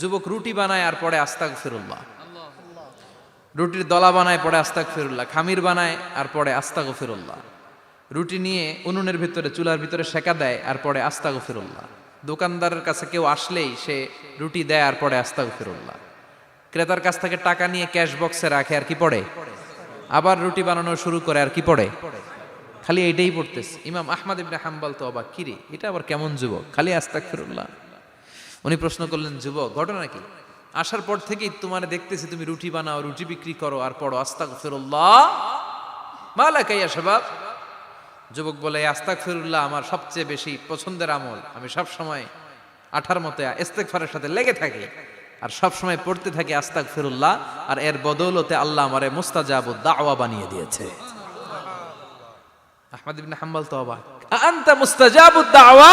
যুবক রুটি বানায় আর পরে আস্তাক ফিরুল্লাহ রুটির দলা বানায় পরে আস্তাক ফিরুল্লাহ খামির বানায় আর পরে আস্তাক ফিরুল্লাহ রুটি নিয়ে উনুনের ভিতরে, চুলার ভিতরে সেকা দেয় আর পরে আস্তাক ফিরুল্লাহ দোকানদারের কাছে কেউ আসলেই সে রুটি দেয় আর পরে আস্তাক ফিরুল্লাহ ক্রেতার কাছ থেকে টাকা নিয়ে ক্যাশ বক্সে রাখে আর কি পড়ে? আবার রুটি বানানো শুরু করে আর কি পড়ে? খালি এইটাই পড়তেছে। ইমাম আহমদ ইবনে হাম্বাল তো অবাক। কিরে, এটা আবার কেমন যুবক? খালি আস্তাক ফিরুল্লাহ উনি প্রশ্ন করলেন, যুবক, ঘটনা কি? আসার পর থেকেই তোমার দেখতেছি তুমি রুটি বানাও, রুটি বিক্রি করো আর পড়ো আস্তাক ফিরুল্লাহ মালা কাইয়া সবাব যুবক বলে আস্তাক ফিরুল্লাহ আমার সবচেয়ে বেশি পছন্দের আমল। আমি সব সময় আঠার মতো ইস্তেকফারের সাথে লেগে থাকি আর সব সময় পড়তে থাকি আস্তাক ফিরুল্লাহ আর এর বদৌলতে আল্লাহ আমারে মুস্তাজাবুদ দাওয়া বানিয়ে দিয়েছে। আহমদ হাম্বল তো অবাক। আনতা মুস্তাজাবুদ দাওয়া?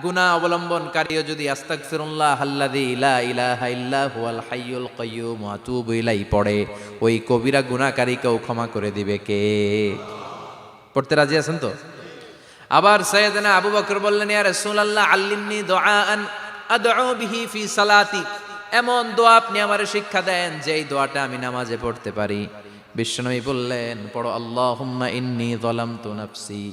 গুনাহ অবলম্বনকারীও যদি আস্তাগফিরুল্লাহ আল্লাযী লা ইলাহা ইল্লা হুয়াল হাইয়ুল কাইয়্যুম ওয়া আতুবু ইলাইহি পড়ে, ওই কবিরা গুনাহকারীকেও ক্ষমা করে দিবে কে? পড়তে রাজি আছেন তো? আবার সৈয়দনা আবু বকর বললেন, ইয়া রাসূলুল্লাহ, আল্লিমনি দুআআন আদউ বিহি ফি সালাতি। এমন দোয়া আপনি আমারে শিক্ষা দেন, যেই দোয়াটা আমি নামাজে পড়তে পারি। বিশ্বনবী বললেন, পড়ো, আল্লাহুম্মা ইন্নী যালামতু নাফসি।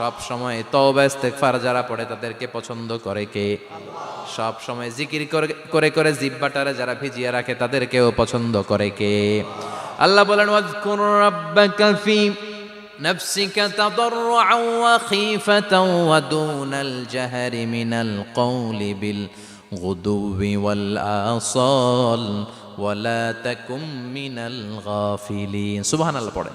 সব সময় তওবা ইস্তেগফার যারা পড়ে তাদেরকে পছন্দ করে কে সব সময় জিকির করে করে করে জিব্বাটারে যারা ভিজিয়ে রাখে তাদেরকেও পছন্দ করে কে আল্লাহ বলেন ওয়াজকুর রাব্বাকা ফি نفسك تضرعا وخيفة ودون الجهر من القول بالغدو والآصال ولا تكن من الغافلين سبحان الله পড়েন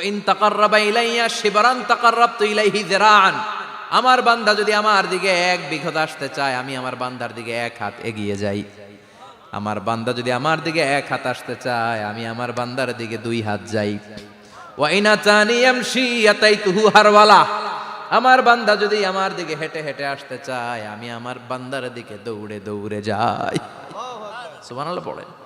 ইন তাকাররাবা ইলাইয়া, শিবরান তাকাররাবতু ইলাইহি যিরাআন। আমার বান্দা যদি আমার দিকে এক বিঘত আসতে চায়, আমি আমার বান্দার দিকে এক হাত এগিয়ে যাই। আমার বান্দা যদি আমার দিকে এক হাত আসতে চায়, আমি আমার বান্দার দিকে দুই হাত যাই। ওয়া ইন আতানি ইয়ামশি ইয়াতাইতুহু হারওয়ালা। আমার বান্দা যদি আমার দিকে হেঁটে হেঁটে আসতে চায়, আমি আমার বান্দার দিকে দৌড়ে দৌড়ে যাই। সুবহানাল্লাহ পড়েন।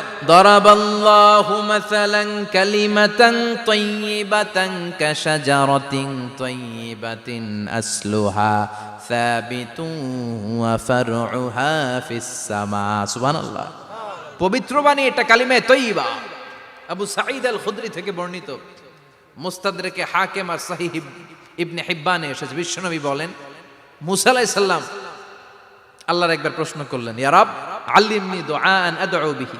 দরাবাল্লাহু মাসালান কালিমাতান তাইয়িবাতান কাশাজারাতিন তাইয়িবাতিন আসলুহা সাবিতুন ওয়া ফারউহা ফিস সামা সুবহানাল্লাহ। পবিত্র বাণী এটা কালিমায়ে তৈয়বা। আবু সাঈদ আল খুদরি থেকে বর্ণিত। মুস্তাদরেকে হাকেম আর সাহিহ ইবনে হিব্বানে এসেছে। বিশ্বনবী বলেন, মুসা আলাইহিস আল্লাহর একবার প্রশ্ন করলেন ইয়ারাব আল্লিমনি দুআআন আদউ বিহি।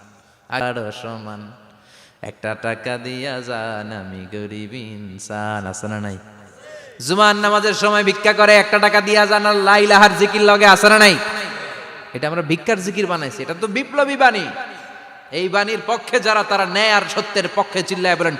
আর সমান। একটা টাকা দিয়া যান আমি গরিব ইনসান, আছে না নাই? জুমান নামাজের সময় ভিক্ষা করে একটা টাকা দিয়া যান আর লা জিকির লগে, আছে না নাই? এটা আমরা ভিক্ষার জিকির বানাইছি, এটা তো বিপ্লবী বাণী। এই বাণীর পক্ষে যারা, তারা ন্যায় আর সত্যের পক্ষে চিল্লায় বলেন